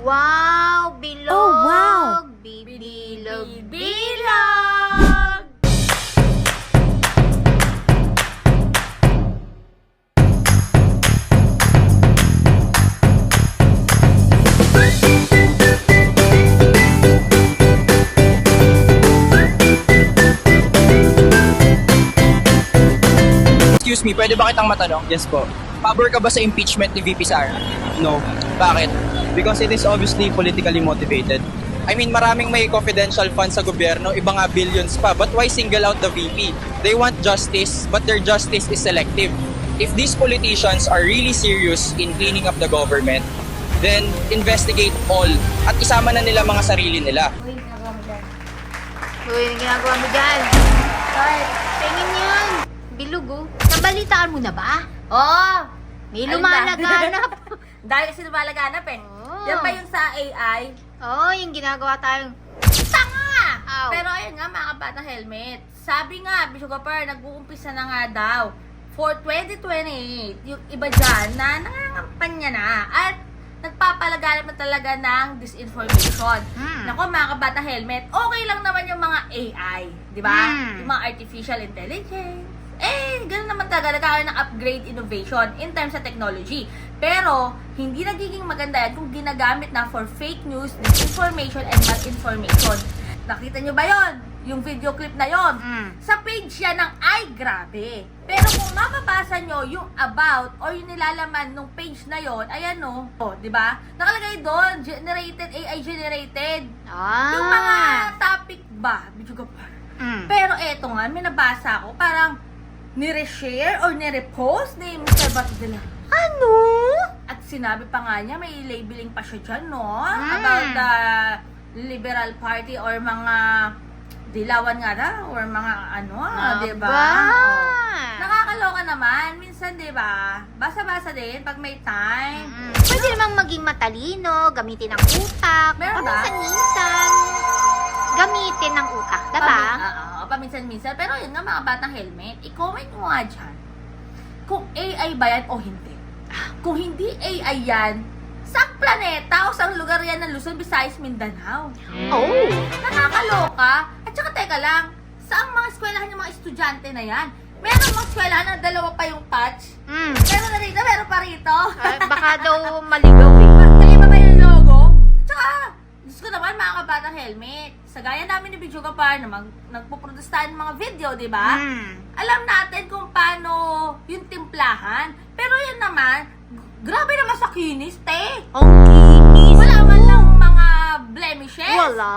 Wow! Bilog! Oh, wow. Bibilog! Bilog! Excuse me, pwede ba kitang matanong? Yes po. Pabor ka ba sa impeachment ni VP Sara? No. Bakit? Because it is obviously politically motivated. I mean, maraming may confidential funds sa gobyerno, iba nga billions pa. But why single out the VP? They want justice, but their justice is selective. If these politicians are really serious in cleaning up the government, then investigate all at isama na nila mga sarili nila. Uy, ginagawa mo dyan. Uy, ginagawa mo dyan? Start. Tingin yan! Bilog oh. Nabalitaan mo na ba? Oo! May Ano lumalaganap. Dahil kasi lumalaganap eh. Oo. Yan ba yung sa AI? Oo, oh, yung ginagawa tayong... Tanga! Aw. Pero ayun nga, mga kabata helmet. Sabi nga, Bishogapar, nag-uumpisa na nga daw for 2028, yung iba dyan na nangangampanya na at nagpapalaganap na talaga ng disinformation. Hmm. Nako mga kabata helmet, okay lang naman yung mga AI, di ba? Hmm. Yung mga artificial intelligence. Eh, ganun naman talaga, nagkakaroon ng upgrade innovation in terms sa technology. Pero, hindi nagiging maganda yan kung ginagamit na for fake news, disinformation, and malinformation. Nakita nyo ba yon? Yung video clip na yon? Mm. Sa page siya ng ay grabe. Pero kung mababasa nyo yung about or yung nilalaman ng page na yon, ayan no, oh, di ba? Nakalagay doon, generated, AI generated. Ah. Yung mga topic ba, medyo kapal. Mm. Pero eto nga, may nabasa ko, parang nire-share or nire-post ni Mr. Bato de la Ano? At sinabi pa nga niya, may labeling pa siya dyan, no? Mm. About the Liberal Party or mga dilawan nga daw, or mga ano, di ba? Aba. Oh. Nakakaloka naman. Minsan, di ba? Basa-basa din pag may time. Mm. Pwede namang maging matalino, gamitin ang utak. Meron ba? minsan-minsan, gamitin ng utak, diba? Pami- Oo, paminsan-minsan. Pero yun nga mga batang helmet, i-comment mo nga dyan kung AI ba yan o hindi. Kung hindi AI yan, saang planeta o saang lugar yan ng Luzon, Visayas, Mindanao? Oh. Nakakaloka. At saka teka lang, saang mga eskwelahan yung mga estudyante na yan? Meron mga eskwelahan na dalawa pa yung touch. Mm. Meron na rito, meron pa rito. Ay, baka daw maligaw eh. Kaya ba yung logo? Tsaka, Diyos ko naman, mga kabatang helmet. Sa gaya namin ni Bidyo Kapar na mag, ng mga video, di ba? Mm. Alam natin kung paano yung timplahan. Pero yan naman, grabe naman sa kinis, te. Ang kinis. Wala man lang mga blemishes. Wala.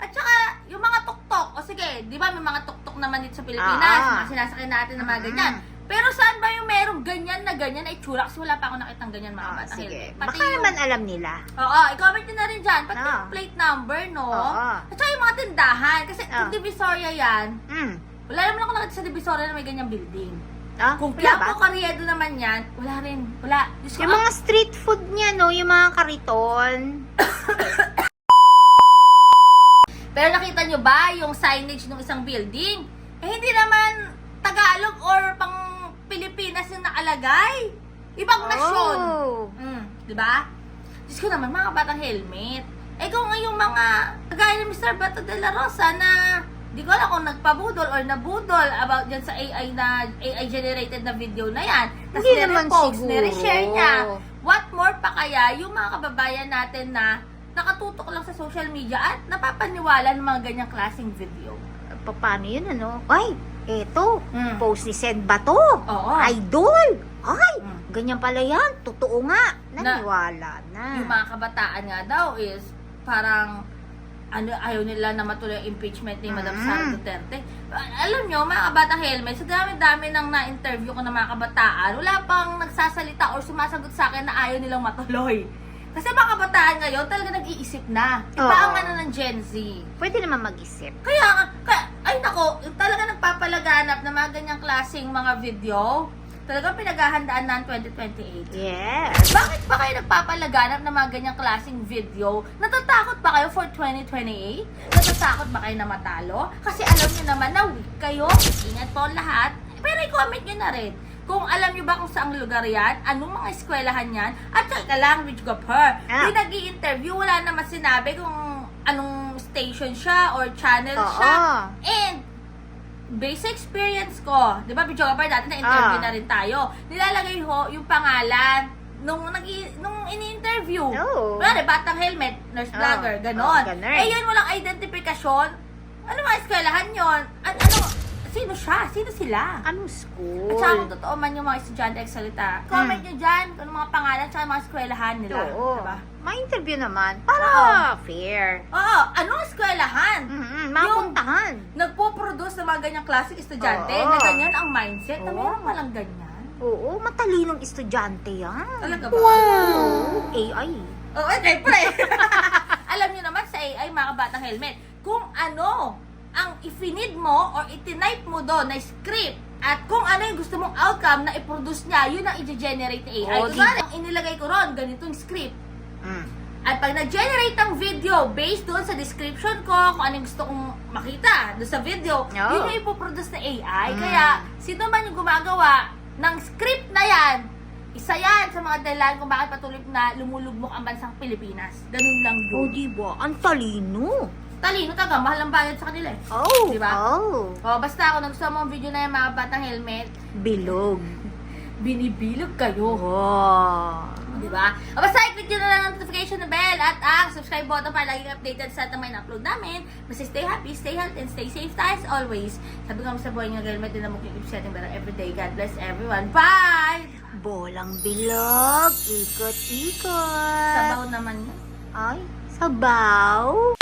At saka, yung mga tuktok, o sige, di ba may mga tuktok naman dito sa Pilipinas, Ah. mga sinasakyan natin na mga Mm. Pero saan ba yung merong ganyan na ganyan na itsura? Kasi wala pa ako nakitang ganyan mga Ah, bata. sige. Pati Baka yung- naman alam nila. Oo, i-comment nyo na rin dyan. Pati Ah. yung plate number, no? Oo. At saka yung mga tindahan. Kasi Ah. kung Divisoria yan, Mm. wala naman ako nakita sa Divisoria na may ganyang building. Ah, Kung? Quiapo Carriedo naman yan, wala rin. Wala. Diyos ko, Yung mga street food niya, no? Yung mga kariton. Pero nakita nyo ba yung signage ng isang building? Eh, hindi naman Tagalog or pang Pilipinas yung nakalagay. Ibang nasyon. Oh. Mm, di ba? Diyos ko naman, mga batang helmet. Eh kung yung mga, kagaya ni Mr. Bato de la Rosa na di ko alam kung nagpabudol or nabudol about dyan sa AI na AI generated na video na yan. Tapos Hindi naman nire-post, siguro. nire-share niya. What more pa kaya yung mga kababayan natin na nakatutok lang sa social media at napapaniwala ng mga ganyang klaseng video. Pa- Paano yun, ano? Ay, eto. Mm. Post ni Sed Bato. Oo. Idol. Ay, Mm. ganyan pala yan. Totoo nga. Naniwala na. yung mga kabataan nga daw is parang ano ayaw nila na matuloy ang impeachment ni Madam Mm. Sara Duterte. A- Alam nyo, mga kabatang helmet, sa dami-dami nang na-interview ko ng mga kabataan, wala pang nagsasalita or sumasagot sa akin na ayaw nilang matuloy. Kasi mga kabataan ngayon talaga nag-iisip na. Iba ang ano ng Gen Z. Pwede naman mag-isip. Kaya, nga, kaya ay nako, talaga nagpapalaganap na mga ganyang klaseng mga video. Talagang pinaghahandaan na ang 2028. Yes. Bakit ba kayo nagpapalaganap ng mga ganyang klaseng video? Natatakot ba kayo for 2028? Natatakot ba kayo na matalo? Kasi alam niyo naman na weak kayo. Ingat po lahat. Pero i-comment nyo na rin kung alam nyo ba kung saang lugar yan, anong mga eskwelahan yan, at saka lang, Rich Gopher. Ah. Di nag interview wala naman sinabi kung anong station siya or channel Oo. siya. And, base experience ko, di ba, Video Gopher, dati na-interview Ah. na rin tayo. Nilalagay ho yung pangalan nung nag nung ini-interview. Oo. Wala, batang helmet, nurse Oo. vlogger, ganon. Oo, ganon. Eh, yun, walang identifikasyon. Ano mga eskwelahan yon? At ano, sino siya? Sino sila? Anong school? At saka kung totoo man yung mga estudyante nagsalita, comment nyo dyan kung ano mga pangalan at mga eskwelahan nila. Hmm. Oo. Diba? Ma-interview naman. Para fair. Oo, anong eskwelahan? Mm-hmm. Mapuntahan. Nagpo-produce ng mga ganyang klaseng estudyante Oo. na ganyan ang mindset na Oo. meron palang ganyan. Oo, matalinong estudyante yan. Talaga ba? Wow! AI. Oo, eh, syempre. Alam niyo naman sa AI, mga kabatang helmet, kung ano ang ifinid mo or itinype mo doon na script at kung ano yung gusto mong outcome na i-produce niya, yun ang i-generate ni AI. Oo, Kunwari, ang inilagay ko ron, ganitong script. Mm. At pag nag-generate ng video based doon sa description ko, kung ano yung gusto kong makita doon sa video, Oo. yun yung ipoproduce ng AI. Mm. Kaya, sino man yung gumagawa ng script na yan, isa yan sa mga dahilan kung bakit patuloy na lumulugmok ang bansang Pilipinas. Ganun lang Oh, yun. di ba? Ang talino. Talino taga, mahal ang bayad sa kanila eh. Oh. Di ba? Oh. O, basta ako nagustuhan mo ang video na yan, mga batang helmet, Bilog. binibilog kayo. Wow. Di ba? O basta i-click nyo na lang ang notification na bell at ang subscribe button para laging updated sa tamay na upload namin. Basta stay happy, stay healthy, and stay safe tayo as always. Sabi ko sa buhay nga helmet din na keep setting better everyday. God bless everyone. Bye! Bolang bilog. Ikot-ikot. Sabaw naman yun. Ay, sabaw.